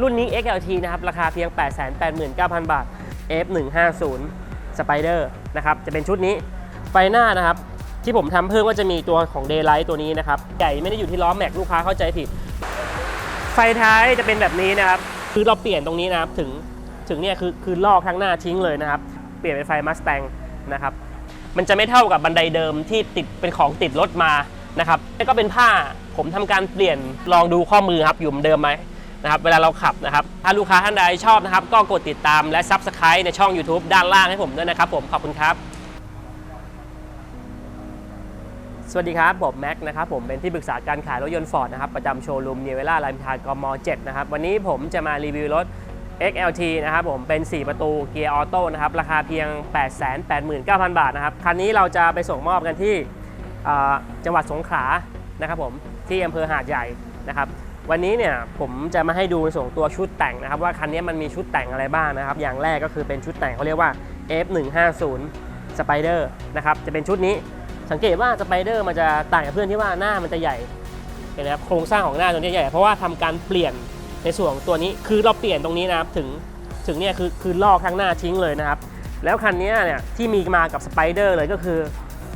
รุ่นนี้ XLT นะครับ ราคาเพียง 889,000 บาท F150 Spider นะครับ จะเป็นชุดนี้ ไฟหน้านะครับ ที่ผมทำเพิ่มก็จะมีตัวของ Daylight ตัวนี้นะครับ ใหญ่ไม่ได้อยู่ที่ล้อแม็กลูกค้าเข้าใจผิด ไฟท้ายจะเป็นแบบนี้นะครับ คือเราเปลี่ยนตรงนี้นะครับ ถึง ถึงเนี่ยคือ คือลอกข้างหน้าทิ้งเลยนะครับ เปลี่ยนเป็นไฟมัสแตงนะครับ มันจะไม่เท่ากับบันไดเดิมที่ติดเป็นของติดรถมานะครับแล้วก็เป็นผ้า ผมทำการเปลี่ยนลองดูข้อมือครับอยู่เหมือนเดิมไหม นะครับเวลาเราขับนะครับ ถ้าลูกค้าท่านใดชอบนะครับ ก็กดติดตามและ Subscribe ในช่อง YouTube ด้านล่างให้ผมด้วยนะครับผมขอบคุณครับ สวัสดีครับผมแม็กนะครับผมเป็นที่ปรึกษาการขายรถยนต์ฟอร์ดนะครับประจำโชว์รูมเนเวล่ารามอินทากม7นะครับวันนี้ผมจะมารีวิวรถ XLT นะครับผมเป็น 4 ประตูเกียร์ออโต้นะครับราคาเพียง 889,000 บาทนะครับคันนี้เราจะไปส่งมอบกันที่จังหวัดสงขลานะครับผมที่อำเภอหาดใหญ่นะครับ วันนี้เนี่ยผมจะมาให้ดูในส่วนของตัวชุดแต่งนะครับ ว่าคันนี้มันมีชุดแต่งอะไรบ้างนะครับ อย่างแรกก็คือเป็นชุดแต่งเขาเรียกว่า F150 Spider นะครับจะเป็นชุดนี้สังเกตว่าสไปเดอร์มันจะต่างกับเพื่อนที่ว่าหน้ามันจะใหญ่เห็นไหมครับโครงสร้างของหน้าตัวนี้ใหญ่เพราะว่าทำการเปลี่ยนในส่วนของตัวนี้คือเราเปลี่ยนตรงนี้นะครับถึงถึงเนี่ยคือคือลอกข้างหน้าทิ้งเลยนะครับ แล้วคันนี้เนี่ยที่มีมากับสไปเดอร์เลยก็คือ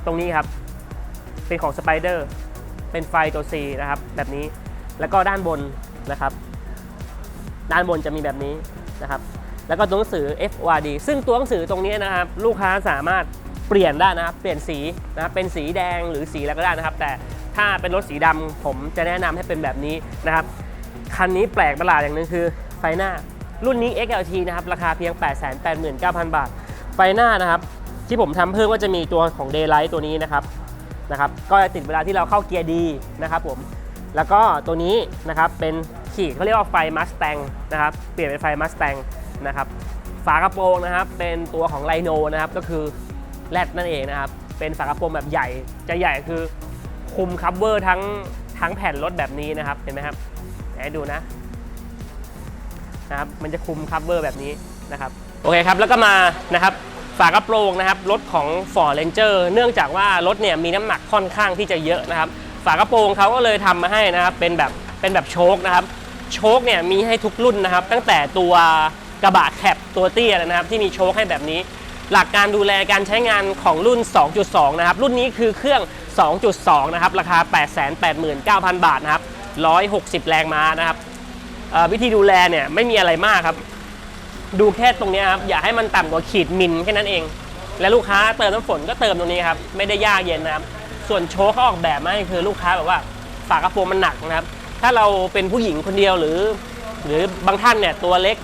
ตรงนี้ครับเป็นของสไปเดอร์เป็นไฟตัว C นะครับแบบนี้ แล้วก็ด้านบนนะครับ ด้านบนจะมีแบบนี้นะครับ แล้วก็ตัวหนังสือ FORD ซึ่งตัวหนังสือตรงนี้นะครับ ลูกค้าสามารถเปลี่ยนได้นะครับ เปลี่ยนสีนะครับเป็นสีแดงหรือสีอะไรก็ได้นะครับ แต่ถ้าเป็นรถสีดำผมจะแนะนำให้เป็นแบบนี้นะครับ คันนี้แปลกประหลาดอย่างหนึ่งคือไฟหน้ารุ่นนี้ XLT นะครับ ราคาเพียง 889,000 บาท ไฟหน้านะครับ ที่ผมทำเพิ่มก็จะมีตัวของ Daylight ตัวนี้นะครับนะครับ ก็จะติดเวลาที่เราเข้าเกียร์ดีนะครับผม แล้วก็ตัวนี้นะครับเป็นขีดเขาเรียกว่าไฟมัสแตงนะครับเปลี่ยนเป็นไฟมัสแตงนะครับฝากระโปรงนะครับเป็นตัวของไลโนนะครับก็คือแรดนั่นเองนะครับเป็นฝากระโปรงแบบใหญ่จะใหญ่คือคุมคัฟเวอร์ทั้งทั้งแผ่นรถแบบนี้นะครับเห็นไหมครับไหนดูนะนะครับมันจะคุมคัฟเวอร์แบบนี้นะครับโอเคครับแล้วก็มานะครับฝากระโปรงนะครับรถของ Ford Ranger เนื่องจากว่ารถเนี่ยมีน้ำหนักค่อนข้างที่จะเยอะนะครับ ฝากระโปรงเขาก็เลยทำมาให้นะครับเป็นแบบเป็นแบบโชคนะครับ โชคเนี่ยมีให้ทุกรุ่นนะครับ ตั้งแต่ตัวกระบะแคปตัวเตี้ยนะครับ ที่มีโชคให้แบบนี้ หลักการดูแลการใช้งานของรุ่น 2.2 นะครับ รุ่นนี้คือเครื่อง 2.2 นะครับ ราคา 889,000 บาทนะครับ 160 แรงม้านะครับวิธีดูแลเนี่ยไม่มีอะไรมากครับ ดูแค่ตรงนี้ครับ อย่าให้มันต่ำกว่าขีดมิลแค่นั้นเอง และลูกค้าเติมน้ำฝนก็เติมตรงนี้ครับ ไม่ได้ยากเย็นนะครับ ส่วนโชว์เขาออกแบบมาให้คือลูกค้าแบบว่าฝากระโปรงมันหนักนะครับ ถ้าเราเป็นผู้หญิงคนเดียวหรือ หรือบางท่านเนี่ยตัวเล็ก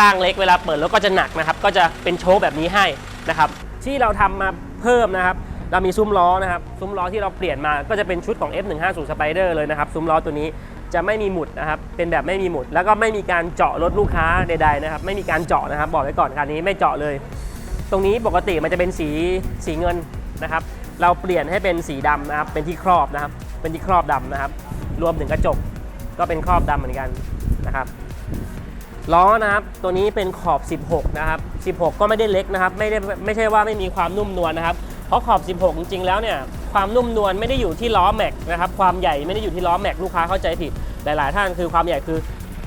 ร่างเล็กเวลาเปิดรถก็จะหนักนะครับ ก็จะเป็นโชว์แบบนี้ให้นะครับ ที่เราทำมาเพิ่มนะครับ เรามีซุ้มล้อนะครับ ซุ้มล้อที่เราเปลี่ยนมาก็จะเป็นชุดของ F150 Spider เลยนะครับ ซุ้มล้อตัวนี้จะไม่มีหมุดนะครับ เป็นแบบไม่มีหมุด แล้วก็ไม่มีการเจาะรถลูกค้าใดๆนะครับ ไม่มีการเจาะนะครับ บอกไว้ก่อนคันนี้ไม่เจาะเลย ตรงนี้ปกติมันจะเป็นสีสีเงินนะครับ เราเปลี่ยนให้เป็นสีดำนะครับ เป็นที่ครอบนะครับ เป็นที่ครอบดำนะครับ รวมถึงกระจกก็เป็นครอบดำเหมือนกันนะครับ ล้อนะครับ ตัวนี้เป็นขอบ 16 นะครับ 16 ก็ไม่ได้เล็กนะครับ ไม่ได้ไม่ใช่ว่าไม่มีความนุ่มนวลนะครับ เพราะขอบ 16 จริงๆแล้วเนี่ย ความนุ่มนวลไม่ได้อยู่ที่ล้อแม็กนะครับ ความใหญ่ไม่ได้อยู่ที่ล้อแม็กลูกค้าเข้าใจผิด หลายๆ ท่านคือความใหญ่คือ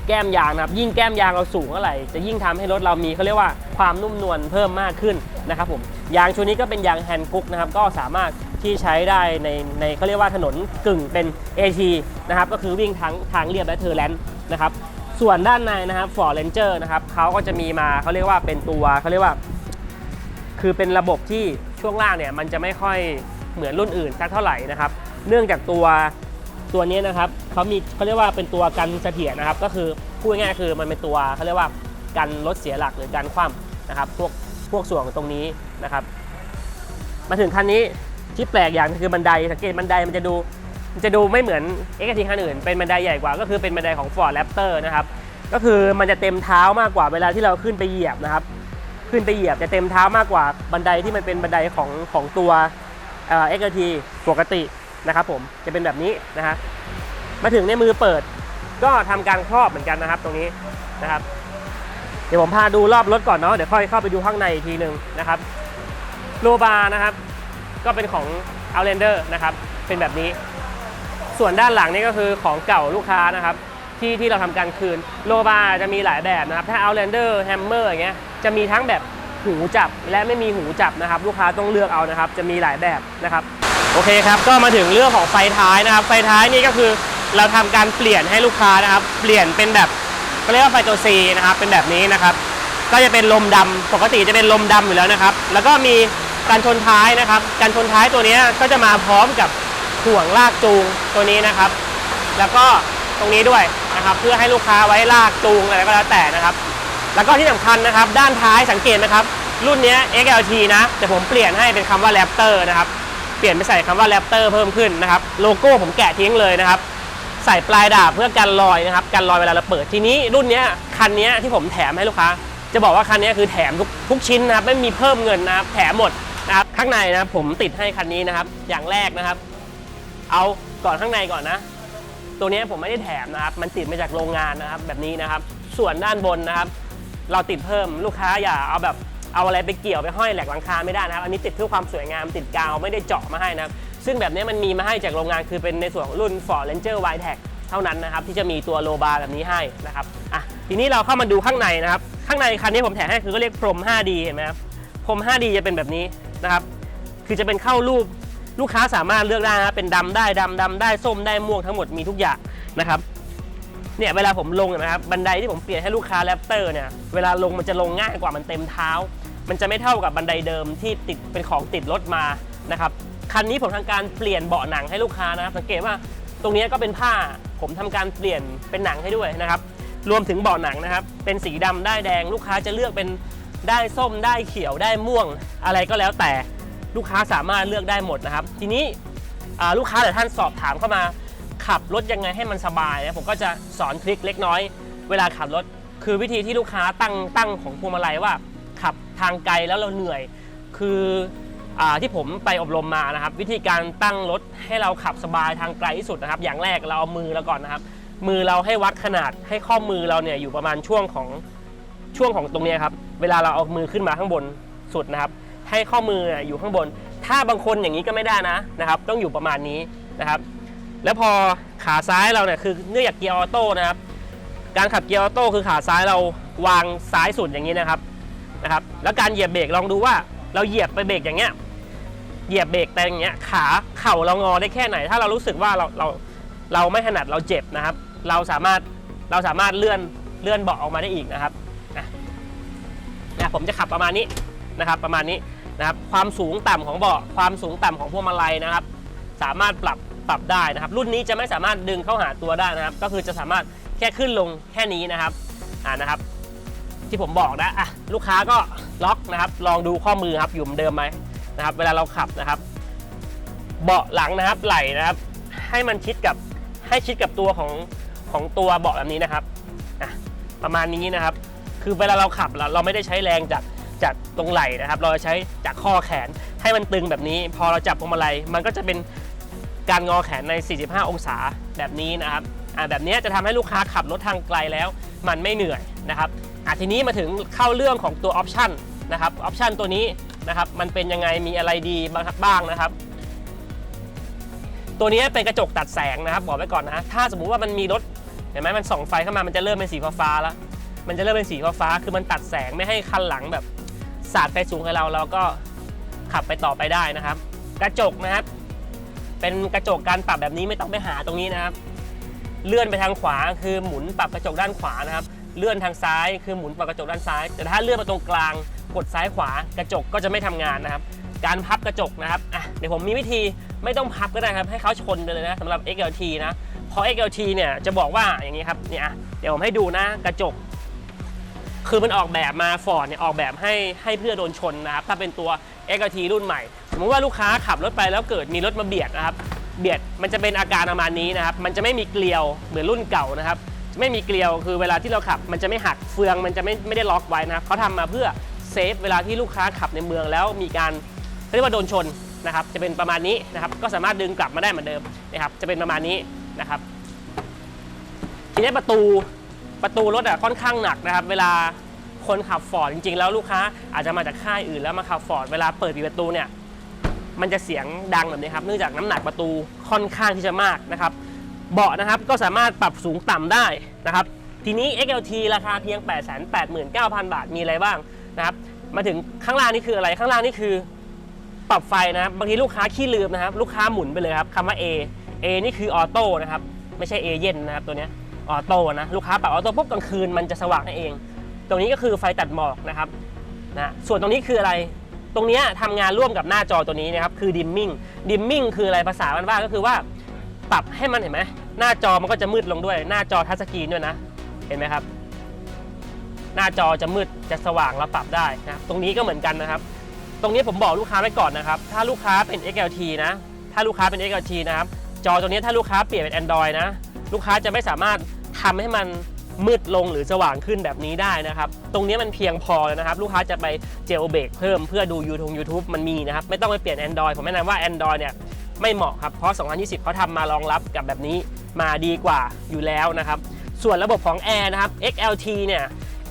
แก้มยางนะครับ ยิ่งแก้มยางเราสูงเท่าไหร่จะยิ่งทำให้รถเรามีเขาเรียกว่าความนุ่มนวลเพิ่มมากขึ้นนะครับผม ยางชุดนี้ก็เป็นยางแฮนด์กุ๊กนะครับก็สามารถที่ใช้ได้ในในเขาเรียกว่าถนนกึ่งเป็น AT นะครับก็คือวิ่งทั้งทางเรียบและเทอร์แลนด์นะครับส่วนด้านในนะครับ Ford Ranger นะครับเขาก็จะมีมาเขาเรียกว่าเป็นตัวเขาเรียกว่า คือเป็นระบบที่ช่วงล่างเนี่ยมันจะไม่ค่อยเหมือนรุ่นอื่นสักเท่าไหร่นะครับ เนื่องจากตัวตัวนี้นะครับเขามีเขาเรียกว่าเป็นตัวกันเสถียรนะครับ ก็คือพูดง่ายๆคือมันเป็นตัวเขาเรียกว่ากันรถเสียหลักหรือการคว่ำนะครับพวก วกส่วนตรงนี้นะครับ มาถึงคันนี้ที่แปลกอย่างคือบันไดสังเกตบันไดมันจะดูมันจะดูไม่เหมือนเอ็กซ์ทีคันอื่นเป็นบันไดใหญ่กว่าก็คือเป็นบันไดของ Ford Raptor นะครับก็คือมันจะเต็มเท้ามากกว่าเวลาที่เราขึ้นไปเหยียบนะครับ ขึ้นไปเหยียบจะเต็มเท้ามากกว่าบันไดที่มันเป็นบันไดของของตัวเอ็กซ์ทีปกตินะครับผมจะเป็นแบบนี้นะฮะมาถึงในมือเปิดก็ทำการครอบเหมือนกันนะครับตรงนี้นะครับ เดี๋ยวผมพาดูรอบรถก่อนเนาะเดี๋ยวค่อยเข้าไปดูข้างในอีกทีหนึ่งนะครับโลบาร์นะครับ ก็เป็นของ Outlander นะครับ เป็นแบบนี้ ส่วนด้านหลังนี่ก็คือของเก่าลูกค้านะครับที่ที่เราทำการคืนโลบาจะมีหลายแบบนะครับ ถ้า Outlander Hammer อย่างเงี้ยจะมีทั้งแบบหูจับและไม่มีหูจับนะครับ ลูกค้าต้องเลือกเอานะครับ จะมีหลายแบบนะครับ โอเคครับ ก็มาถึงเรื่องของไฟท้ายนะครับ ไฟท้ายนี่ก็คือเราทำการเปลี่ยนให้ลูกค้านะครับ เปลี่ยนเป็นแบบ เขาเรียกว่าไฟตัว C นะครับเป็นแบบนี้นะครับ ก็จะเป็นลมดำปกติจะเป็นลมดำอยู่แล้วนะครับ แล้วก็มีการชนท้ายนะครับ การชนท้ายตัวนี้ก็จะมาพร้อมกับห่วงลากจูงตัวนี้นะครับ แล้วก็ตรงนี้ด้วยนะครับ เพื่อให้ลูกค้าไว้ลากจูงอะไรก็แล้วแต่นะครับ แล้วก็ที่สำคัญนะครับ ด้านท้ายสังเกตนะครับ รุ่นนี้ XLT นะแต่ผมเปลี่ยนให้เป็นคำว่า Raptor นะครับเปลี่ยนไปใส่คำว่า Raptor เพิ่มขึ้นนะครับ โลโก้ผมแกะทิ้งเลยนะครับ ใส่ปลายดาบเพื่อกันรอยนะครับกันรอยเวลาเราเปิดทีนี้รุ่นนี้คันนี้ที่ผมแถมให้ลูกค้า จะบอกว่าคันนี้คือแถมทุกทุกชิ้นนะครับไม่มีเพิ่มเงินนะครับแถมหมดนะครับข้างในนะผมติดให้คันนี้นะครับ อย่างแรกนะครับ เอาก่อนข้างในก่อนนะ ตัวนี้ผมไม่ได้แถมนะครับ มันติดมาจากโรงงานนะครับ แบบนี้นะครับ ส่วนด้านบนนะครับ เราติดเพิ่มลูกค้าอย่าเอาแบบเอาอะไรไปเกี่ยวไปห้อยแหลกหลังคาไม่ได้นะครับ อันนี้ติดเพื่อความสวยงามติดกาวไม่ได้เจาะมาให้นะครับ ซึ่งแบบนี้มันมีมาให้จากโรงงานคือเป็นในส่วนรุ่น Ford Ranger w i t e c เท่านั้นนะครับที่จะมีตัวโลบาร์แบบนี้ให้นะครับอะทีนี้เราเข้ามาดูข้างในนะครับ ข้างในคันนี้ผมแถมให้คือก็เรียกพรม 5D เห็นไหมครับพรม 5D จะเป็นแบบนี้นะครับ คือจะเป็นเข้ารูปลูกค้าสามารถเลือกได้นะครับเป็นดำได้ดำดำได้ส้มได้ม่วงทั้งหมดมีทุกอย่างนะครับเนี่ยเวลาผมลงนะครับบันไดที่ผมเปลี่ยนให้ลูกค้าแรปเตอร์เนี่ยเวลาลงมันจะลงง่ายกว่ามันเต็มเท้า มันจะไม่เท่ากับบันไดเดิมที่ติดเป็นของติดรถมานะครับ คันนี้ผมทำการเปลี่ยนเบาะหนังให้ลูกค้านะครับสังเกตว่าตรงนี้ก็เป็นผ้าผมทำการเปลี่ยนเป็นหนังให้ด้วยนะครับ รวมถึงเบาะหนังนะครับ เป็นสีดำได้แดงลูกค้าจะเลือกเป็นได้ส้มได้เขียวได้ม่วง อะไรก็แล้วแต่ลูกค้าสามารถเลือกได้หมดนะครับ ทีนี้ลูกค้าหลายท่านสอบถามเข้ามา ขับรถยังไงให้มันสบายนะผมก็จะสอนทริคเล็กน้อย เวลาขับรถคือวิธีที่ลูกค้าตั้งตั้งของพวงมาลัยว่า ขับทางไกลแล้วเราเหนื่อย คือ ที่ผมไปอบรมมานะครับ วิธีการตั้งรถให้เราขับสบายทางไกลที่สุดนะครับ อย่างแรกเราเอามือเราก่อนนะครับ มือเราให้วัดขนาดให้ข้อมือเราเนี่ยอยู่ประมาณช่วงของช่วงของตรงนี้ครับเวลาเราเอามือขึ้นมาข้างบนสุดนะครับ ให้ข้อมืออยู่ข้างบน ถ้าบางคนอย่างนี้ก็ไม่ได้นะนะครับ ต้องอยู่ประมาณนี้นะครับ แล้วพอขาซ้ายเราเนี่ยคือเนื่องจากเกียร์ออโต้นะครับ การขับเกียร์ออโต้คือขาซ้ายเราวางซ้ายสุดอย่างนี้นะครับนะครับ แล้วการเหยียบเบรกลองดูว่าเราเหยียบไปเบรกอย่างเงี้ย เหยียบเบรกแต่อย่างเงี้ยขาเข่าเรางอได้แค่ไหน ถ้าเรารู้สึกว่าเราเราเราไม่ถนัดเราเจ็บนะครับ เราสามารถเราสามารถเลื่อนเลื่อนเบาะออกมาได้อีกนะครับนะนะผมจะขับประมาณนี้นะครับ ประมาณนี้นะครับ ความสูงต่ำของเบาะความสูงต่ำของพวงมาลัยนะครับ สามารถปรับปรับได้นะครับ รุ่นนี้จะไม่สามารถดึงเข้าหาตัวได้นะครับ ก็คือจะสามารถแค่ขึ้นลงแค่นี้นะครับอ่านะครับ ที่ผมบอกนะอะลูกค้าก็ล็อกนะครับ ลองดูข้อมือครับอยู่เหมือนเดิมไหม นะครับเวลาเราขับนะครับ เบาะหลังนะครับไหลนะครับ ให้มันชิดกับให้ชิดกับตัวของของตัวเบาะแบบนี้นะครับอะประมาณนี้นะครับ คือเวลาเราขับเราเราไม่ได้ใช้แรงจากจากตรงไหล่นะครับ เราจะใช้จากข้อแขนให้มันตึงแบบนี้ พอเราจับพวงมาลัยมันก็จะเป็นการงอแขนใน 45 องศาแบบนี้นะครับอ่าแบบนี้จะทำให้ลูกค้าขับรถทางไกลแล้ว มันไม่เหนื่อยนะครับอะทีนี้มาถึงเข้าเรื่องของตัวออปชัน นะครับออปชันตัวนี้นะครับมันเป็นยังไงมีอะไรดีบ้างบ้างนะครับ ตัวนี้เป็นกระจกตัดแสงนะครับบอกไว้ก่อนนะถ้าสมมุติว่ามันมีรถเห็นไหมมันส่องไฟเข้ามามันจะเริ่มเป็นสีฟ้าๆแล้วมันจะเริ่มเป็นสีฟ้าๆคือมันตัดแสงไม่ให้คันหลังแบบสาดไฟสูงให้เราเราก็ขับไปต่อไปได้นะครับ กระจกนะครับ เป็นกระจกการปรับแบบนี้ไม่ต้องไปหาตรงนี้นะครับ เลื่อนไปทางขวาคือหมุนปรับกระจกด้านขวานะครับ เลื่อนทางซ้ายคือหมุนปรับกระจกด้านซ้าย แต่ถ้าเลื่อนมาตรงกลาง กดซ้ายขวากระจกก็จะไม่ทำงานนะครับ การพับกระจกนะครับอะเดี๋ยวผมมีวิธีไม่ต้องพับก็ได้ครับ ให้เขาชนไปเลยนะสำหรับ XLT นะเพราะ XLT เนี่ยจะบอกว่าอย่างนี้ครับเนี่ยอะเดี๋ยวผมให้ดูนะกระจก คือมันออกแบบมาฟอร์ดเนี่ยออกแบบให้ให้เพื่อโดนชนนะครับถ้าเป็นตัว XLT รุ่นใหม่ สมมติว่าลูกค้าขับรถไปแล้วเกิดมีรถมาเบียดนะครับเบียดมันจะเป็นอาการประมาณนี้นะครับ มันจะไม่มีเกลียวเหมือนรุ่นเก่านะครับ ไม่มีเกลียวคือเวลาที่เราขับ มันจะไม่หักเฟืองมันจะไม่ไม่ได้ล็อกไว้นะครับเขาทำมาเพื่อ เซฟเวลาที่ลูกค้าขับในเมืองแล้วมีการเรียกว่าโดนชนนะครับจะเป็นประมาณนี้นะครับก็สามารถดึงกลับมาได้เหมือนเดิมนะครับจะเป็นประมาณนี้นะครับทีนี้ประตูประตูรถอะค่อนข้างหนักนะครับ เวลาคนขับฟอร์ดจริงๆ แล้วลูกค้าอาจจะมาจากค่ายอื่นแล้วมาขับฟอร์ดเวลาเปิดปิดประตูเนี่ยมันจะเสียงดังแบบนี้ครับเนื่องจากน้ำหนักประตูค่อนข้างที่จะมากนะครับ เบาะนะครับก็สามารถปรับสูงต่ำได้นะครับ ทีนี้ XLT ราคาเพียง 889,000 บาทมีอะไรบ้าง นะครับมาถึงข้างล่างนี่คืออะไรข้างล่างนี่คือปรับไฟนะครับบางทีลูกค้าขี้ลืมนะครับ ลูกค้าหมุนไปเลยครับคำว่า A A นี่คือออโต้นะครับไม่ใช่ A เย็นนะครับตัวนี้ออโต้นะลูกค้าปรับออโต้ปุ๊บกลางคืนมันจะสว่างให้เอง ตรงนี้ก็คือไฟตัดหมอกนะครับนะส่วนตรงนี้คืออะไร ตรงนี้ทำงานร่วมกับหน้าจอตัวนี้นะครับคือดิมมิ่งดิมมิ่งคืออะไรภาษาบ้านๆก็คือว่าปรับให้มันเห็นไหมหน้าจอมันก็จะมืดลงด้วย หน้าจอทัชสกรีนด้วยนะ เห็นไหมครับ หน้าจอจะมืดจะสว่างเราปรับได้นะครับตรงนี้ก็เหมือนกันนะครับ ตรงนี้ผมบอกลูกค้าไว้ก่อนนะครับ ถ้าลูกค้าเป็น XLT นะ ถ้าลูกค้าเป็น XLT นะครับ จอตัวนี้ถ้าลูกค้าเปลี่ยนเป็น Android นะ ลูกค้าจะไม่สามารถทำให้มันมืดลงหรือสว่างขึ้นแบบนี้ได้นะครับ ตรงนี้มันเพียงพอแล้วนะครับ ลูกค้าจะไปเจลเบรกเพิ่มเพื่อดู YouTube YouTube มันมีนะครับ ไม่ต้องไปเปลี่ยน Android ผมแนะนำว่า Android เนี่ยไม่เหมาะครับ เพราะ 2020 เขาทำมารองรับกับแบบนี้มาดีกว่าอยู่แล้วนะครับ ส่วนระบบของ Air นะครับ XLT เนี่ย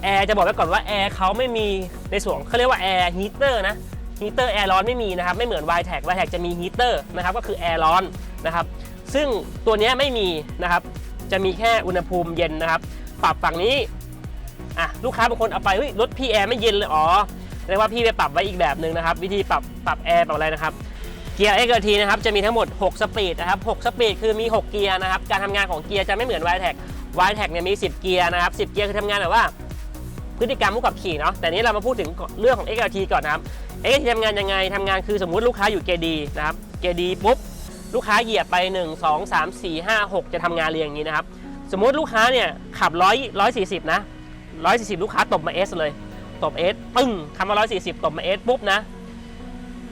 แอร์จะบอกไว้ก่อนว่าแอร์เขาไม่มีในส่วนเขาเรียกว่าแอร์ฮีเตอร์นะฮีเตอร์แอร์ร้อนไม่มีนะครับไม่เหมือน y t e c y t e c จะมีฮีเตอร์นะครับก็คือแอร์ร้อนนะครับซึ่งตัวนี้ไม่มีนะครับจะมีแค่อุณหภูมิเย็นนะครับ ปรับฝั่งนี้อะลูกค้าบางคนเอาไปเฮ้ยรถพี่แอร์ไม่เย็นเลยอ๋อแสดงว่าพี่ไปปรับไว้อีกแบบหนึ่งนะครับ วิธีปรับปรับแอร์ปรับอะไรนะครับเกียร์ XLT นะครับจะมีทั้งหมด 6 สปีดนะครับ 6 สปีดคือมี 6 เกียร์นะครับ การทำงานของเกียร์จะไม่เหมือน y t e c y t e c เนี่ยมี 10 เกียร์นะครับ 10 เกียร์คือทำงานแบบว่า พฤติกรรมผู้ขับขี่เนาะแต่นี้เรามาพูดถึงเรื่องของ XLT ก่อนนะครับ XLT ทำงานยังไงทำงานคือสมมุติลูกค้าอยู่เกดีนะครับเกดีปุ๊บลูกค้าเหยียบไป 1 2 3 4 5 6 จะทำงานเรียงอย่างนี้นะครับ สมมุติลูกค้าเนี่ยขับ100 140 นะ 140 ลูกค้าตบมา S เลย ตบ S ปึ้งคำว่า 140 ตบมา S ปุ๊บนะ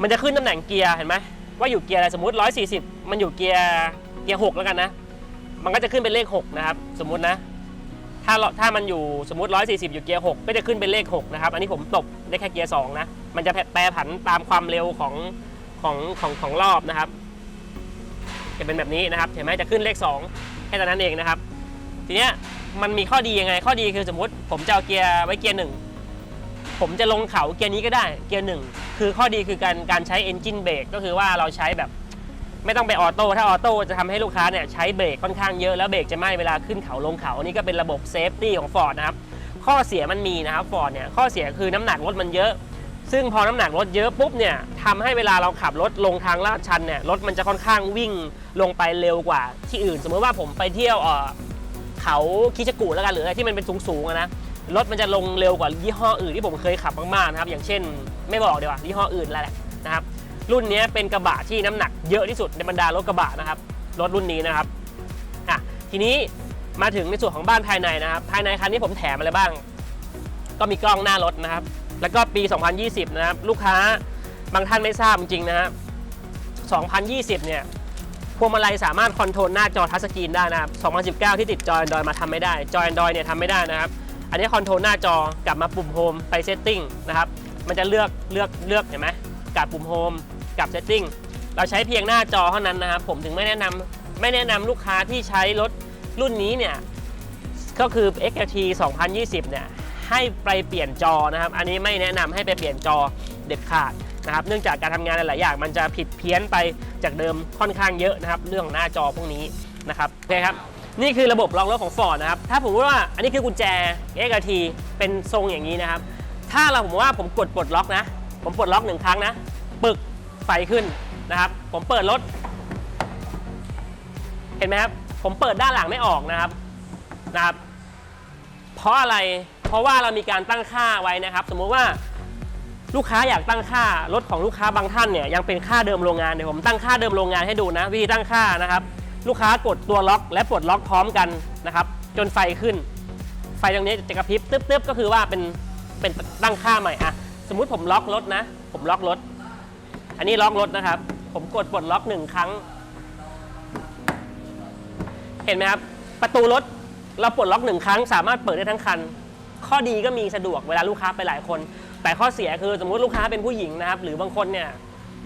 มันจะขึ้นตำแหน่งเกียร์เห็นไหมว่าอยู่เกียร์อะไรสมมติ 140 มันอยู่เกียร์เกียร์ 6 แล้วกันนะ มันก็จะขึ้นเป็นเลข 6 นะครับ สมมตินะ ถ้าถ้ามันอยู่สมมติ 140 อยู่เกียร์6ก็จะขึ้นเป็นเลข6นะครับ อันนี้ผมตบได้แค่เกียร์2นะ มันจะแปรผันตามความเร็วของของของของรอบนะครับ จะเป็นแบบนี้นะครับเห็นไหมจะขึ้นเลข 2 แค่นั้นเองนะครับ ทีเนี้ยมันมีข้อดียังไง ข้อดีคือสมมติ ผมจะเอาเกียร์ไว้เกียร์หนึ่งผมจะลงเขาเกียร์นี้ก็ได้เกียร์หนึ่งคือข้อดีคือการการใช้ engine brake ก็คือว่าเราใช้แบบ ไม่ต้องไปออโต้ถ้าออโต้จะทำให้ลูกค้าเนี่ยใช้เบรกค่อนข้างเยอะแล้วเบรกจะไหม้เวลาขึ้นเขาลงเขานี่ก็เป็นระบบเซฟตี้ของ Ford นะครับข้อเสียมันมีนะครับ Ford เนี่ยข้อเสียคือน้ำหนักรถมันเยอะ ซึ่งพอน้ำหนักรถเยอะปุ๊บเนี่ยทำให้เวลาเราขับรถลงทางลาดชันเนี่ยรถมันจะค่อนข้างวิ่งลงไปเร็วกว่าที่อื่น สมมติว่าผมไปเที่ยวเอ่อเขาคิชกูแล้วกันหรืออะไรที่มันเป็นสูงๆนะรถมันจะลงเร็วกว่ายี่ห้ออื่นที่ผมเคยขับมากๆนะครับอย่างเช่น ไม่บอกเดี๋ยวายี่ห้ออื่นแล้วแหละนะครับ รุ่นนี้เป็นกระบะที่น้ำหนักเยอะที่สุดในบรรดารถกระบะนะครับรถรุ่นนี้นะครับอะทีนี้มาถึงในส่วนของบ้านภายในนะครับภายในคันนี้ผมแถมอะไรบ้าง ก็มีกล้องหน้ารถนะครับ แล้วก็ปี 2020 นะครับ ลูกค้าบางท่านไม่ทราบจริงๆนะครับ2020 เนี่ยพวงมาลัยสามารถคอนโทรลหน้าจอทัชสกรีนได้นะครับ 2019 ที่ติดจอ Android มาทำไม่ได้จอ Android เนี่ยทำไม่ได้นะครับ อันนี้คอนโทรลหน้าจอกลับมาปุ่มโฮมไปเซตติ้งนะครับ มันจะเลือกเลือกเลือกเห็นไหมกับปุ่มโฮม กับเซตติ้งเราใช้เพียงหน้าจอเท่านั้นนะครับ ผมถึงไม่แนะนำไม่แนะนำลูกค้าที่ใช้รถรุ่นนี้เนี่ย ก็คือ XLT 2020 เนี่ย ให้ไปเปลี่ยนจอนะครับ อันนี้ไม่แนะนำให้ไปเปลี่ยนจอเด็ดขาดนะครับ เนื่องจากการทำงานหลาย ๆ อย่าง มันจะผิดเพี้ยนไปจากเดิมค่อนข้างเยอะนะครับ เรื่องหน้าจอพวกนี้นะครับโอเคครับนี่คือระบบรองรถของ Ford นะครับ ถ้าผมว่าอันนี้คือกุญแจ XLT เป็นทรงอย่างนี้นะครับ ถ้าเราผมว่าผมกดปลดล็อกนะ ผมปลดล็อกหนึ่งครั้งนะ ปึก ฟขึ้นนะครับ ผมเปิดรถ เห็นไหมครับ ผมเปิดด้านหลังไม่ออกนะครับนะครับ เพราะอะไรเพราะว่าเรามีการตั้งค่าไว้นะครับ สมมุติว่าลูกค้าอยากตั้งค่ารถของลูกค้าบางท่านเนี่ยยังเป็นค่าเดิมโรงงานเดี๋ยวผมตั้งค่าเดิมโรงงานให้ดูนะวิธีตั้งค่านะครับ ลูกค้ากดตัวล็อกและปลดล็อกพร้อมกันนะครับ จนไฟขึ้น ไฟตรงนี้จะกระพริบตึ๊บๆก็คือว่าเป็นเป็นตั้งค่าใหม่อะสมมุติผมล็อกรถนะ ผมล็อกรถ อันนี้ล็อกรถนะครับ ผมกดปลดล็อกหนึ่งครั้ง เห็นไหมครับ ประตูรถเราปลดล็อกหนึ่งครั้ง สามารถเปิดได้ทั้งคัน ข้อดีก็มีสะดวกเวลาลูกค้าไปหลายคน แต่ข้อเสียคือสมมุติลูกค้าเป็นผู้หญิงนะครับ หรือบางคนเนี่ย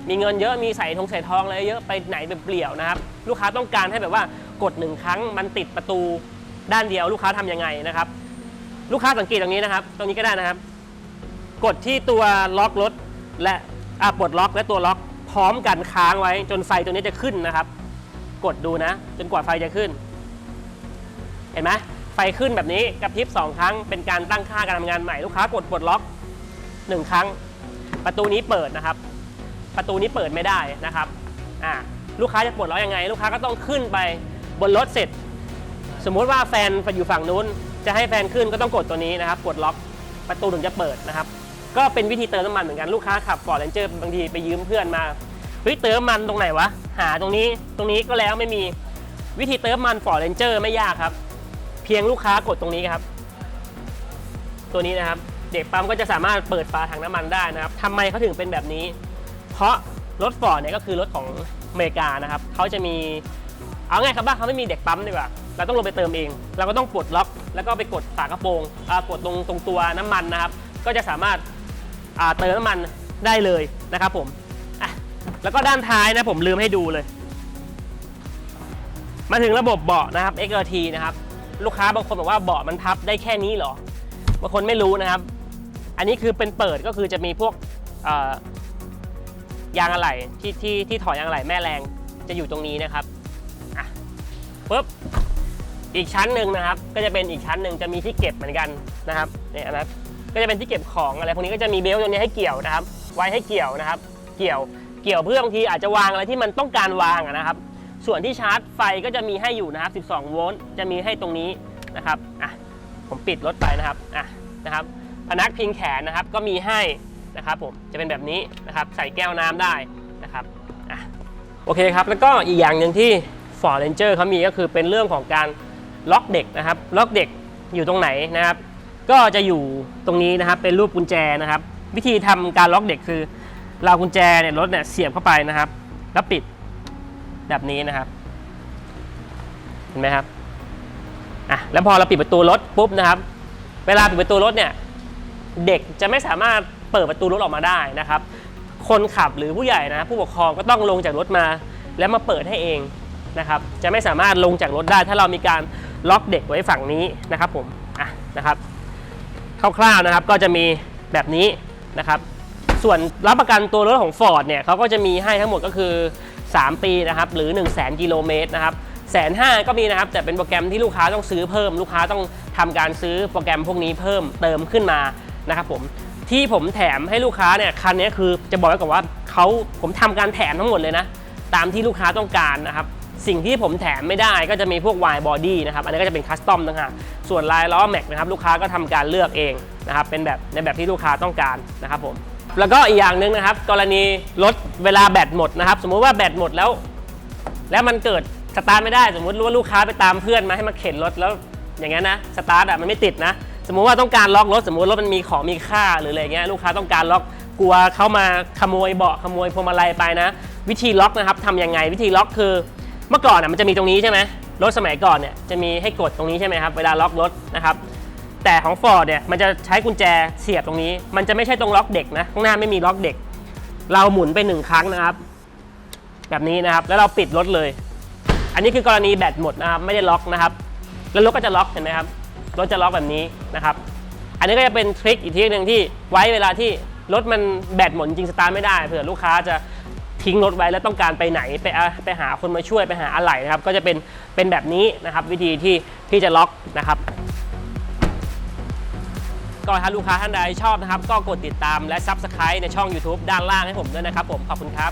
มีเงินเยอะมีใส่ทงใส่ทองอะไรเยอะไปไหนแบบเปลี่ยวนะครับ ลูกค้าต้องการให้แบบว่ากดหนึ่งครั้งมันติดประตูด้านเดียวลูกค้าทำยังไงนะครับ ลูกค้าสังเกตตรงนี้นะครับ ตรงนี้ก็ได้นะครับ กดที่ตัวล็อกรถและ อะปลดล็อกและตัวล็อกพร้อมกันค้างไว้จนไฟตัวนี้จะขึ้นนะครับ กดดูนะ จนกว่าไฟจะขึ้น เห็นไหมไฟขึ้นแบบนี้กระพริบสองครั้ง เป็นการตั้งค่าการทำงานใหม่ลูกค้ากดปลดล็อกหนึ่งครั้ง ประตูนี้เปิดนะครับ ประตูนี้เปิดไม่ได้นะครับอ่าลูกค้าจะปลดล็อกยังไง ลูกค้าก็ต้องขึ้นไปบนรถเสร็จ สมมุติว่าแฟนอยู่ฝั่งนู้น จะให้แฟนขึ้นก็ต้องกดตัวนี้นะครับ กดล็อกประตูถึงจะเปิดนะครับ ก็เป็นวิธีเติมน้ำมันเหมือนกันลูกค้าขับฟอร์ดเรนเจอร์บางทีไปยืมเพื่อนมาเฮ้ยเติมมันตรงไหนวะหาตรงนี้ตรงนี้ก็แล้วไม่มีวิธีเติมมันฟอร์ดเรนเจอร์ไม่ยากครับ เพียงลูกค้ากดตรงนี้ครับ ตัวนี้นะครับ เด็กปั๊มก็จะสามารถเปิดฝาถังน้ำมันได้นะครับทำไมเขาถึงเป็นแบบนี้ เพราะรถฟอร์ดเนี่ยก็คือรถของอเมริกานะครับเขาจะมีเอาง่ายครับว่าเขาไม่มีเด็กปั๊มดีกว่าเราต้องลงไปเติมเอง เราก็ต้องปลดล็อก แล้วก็ไปกดฝากระโปรงกดตรงตรงตัวน้ำมันนะครับ ก็จะสามารถ เติมน้ำมันได้เลยนะครับผมแล้วก็ด้านท้ายนะผมลืมให้ดูเลย มาถึงระบบเบาะนะครับ XLT นะครับ ลูกค้าบางคนบอกว่าเบาะมันพับได้แค่นี้เหรอบางคนไม่รู้นะครับ อันนี้คือเป็นเปิดก็คือจะมีพวกยางอะไหล่ที่ที่ที่ถอยยางอะไหล่แม่แรงจะอยู่ตรงนี้นะครับอะปุ๊บอีกชั้นหนึ่งนะครับ ก็จะเป็นอีกชั้นหนึ่งจะมีที่เก็บเหมือนกันนะครับเนี่ยนะครับ ก็จะเป็นที่เก็บของอะไรพวกนี้ก็จะมีเบลต์ตัวนี้ให้เกี่ยวนะครับ ไว้ให้เกี่ยวนะครับ เกี่ยว เกี่ยวเพื่อบางทีอาจจะวางอะไรที่มันต้องการวางนะครับ ส่วนที่ชาร์จไฟก็จะมีให้อยู่นะครับ 12 โวลต์ จะมีให้ตรงนี้นะครับ อะ ผมปิดรถไปนะครับ อะ นะครับ พนักพิงแขนนะครับ ก็มีให้นะครับผม จะเป็นแบบนี้นะครับ ใส่แก้วน้ำได้นะครับ อะ โอเคครับ แล้วก็อีกอย่างหนึ่งที่ Ford Ranger เขามีก็คือเป็นเรื่องของการล็อกเด็กนะครับ ล็อกเด็กอยู่ตรงไหนนะครับ ก็จะอยู่ตรงนี้นะครับเป็นรูปกุญแจนะครับ วิธีทำการล็อกเด็กคือ เรากุญแจเนี่ยรถเนี่ยเสียบเข้าไปนะครับ แล้วปิดแบบนี้นะครับ เห็นไหมครับอะแล้วพอเราปิดประตูรถปุ๊บนะครับ เวลาปิดประตูรถเนี่ยเด็กจะไม่สามารถเปิดประตูรถออกมาได้นะครับ คนขับหรือผู้ใหญ่นะผู้ปกครองก็ต้องลงจากรถมา แล้วมาเปิดให้เองนะครับ จะไม่สามารถลงจากรถได้ ถ้าเรามีการล็อกเด็กไว้ฝั่งนี้นะครับผมอะนะครับ คร่าวๆนะครับ ก็จะมีแบบนี้นะครับ ส่วนรับประกันตัวรถของ Ford เนี่ยเขาก็จะมีให้ทั้งหมดก็คือ 3 ปีนะครับ หรือ 1 0 0 0 0แกิโลเมตรนะครับแสนห้าก็มีนะครับ แต่เป็นโปรแกรมที่ลูกค้าต้องซื้อเพิ่ม ลูกค้าต้องทำการซื้อโปรแกรมพวกนี้เพิ่มเติมขึ้นมานะครับผมที่ผมแถมให้ลูกค้าเนี่ยคันนี้คือจะบอกไว้ก่อนว่าเขาผมทำการแถมทั้งหมดเลยนะ ตามที่ลูกค้าต้องการนะครับ สิ่งที่ผมแถมไม่ได้ก็จะมีพวก wide body นะครับ อันนี้ก็จะเป็นคัสตอมต่างหากส่วนลายล้อแม็กนะครับลูกค้าก็ทำการเลือกเองนะครับ เป็นแบบในแบบที่ลูกค้าต้องการนะครับผม แล้วก็อีกอย่างหนึ่งนะครับ กรณีรถเวลาแบตหมดนะครับ สมมุติว่าแบตหมดแล้ว แล้วมันเกิดสตาร์ทไม่ได้ สมมติว่าลูกค้าไปตามเพื่อนมาให้มาเข็นรถแล้วอย่างงี้นนะสตาร์ทอะมันไม่ติดนะ สมมุติว่าต้องการล็อกรถสมมุติรถมันมีของมีค่าหรืออะไรเงี้ยลูกค้าต้องการล็อกกลัวเขามาขโมยเบาะขโมยพวงมาลัยไปนะ วิธีล็อกนะครับทำยังไงวิธีล็อกคือ เมื่อก่อนอะมันจะมีตรงนี้ใช่ไหมรถสมัยก่อนเนี่ยจะมีให้กดตรงนี้ใช่ไหมครับเวลาล็อกรถนะครับแต่ของ Ford เนี่ยมันจะใช้กุญแจเสียบตรงนี้ มันจะไม่ใช่ตรงล็อกเด็กนะข้างหน้าไม่มีล็อกเด็ก เราหมุนไปหนึ่งครั้งนะครับ แบบนี้นะครับแล้วเราปิดรถเลย อันนี้คือกรณีแบตหมดนะครับไม่ได้ล็อกนะครับ แล้วรถก็จะล็อกเห็นไหมครับรถจะล็อกแบบนี้นะครับ อันนี้ก็จะเป็นทริคอีกทีหนึ่งที่ไว้เวลาที่รถมันแบตหมดจริงสตาร์ทไม่ได้เผื่อลูกค้าจะ ทิ้งรถไว้แล้วต้องการไปไหนไปไปหาคนมาช่วยไปหาอะไหล่นะครับก็จะเป็นเป็นแบบนี้นะครับ วิธีที่ที่จะล็อกนะครับก็ถ้าลูกค้าท่านใดชอบนะครับ ก็กดติดตามและ Subscribe ในช่อง YouTube ด้านล่างให้ผมด้วยนะครับผมขอบคุณครับ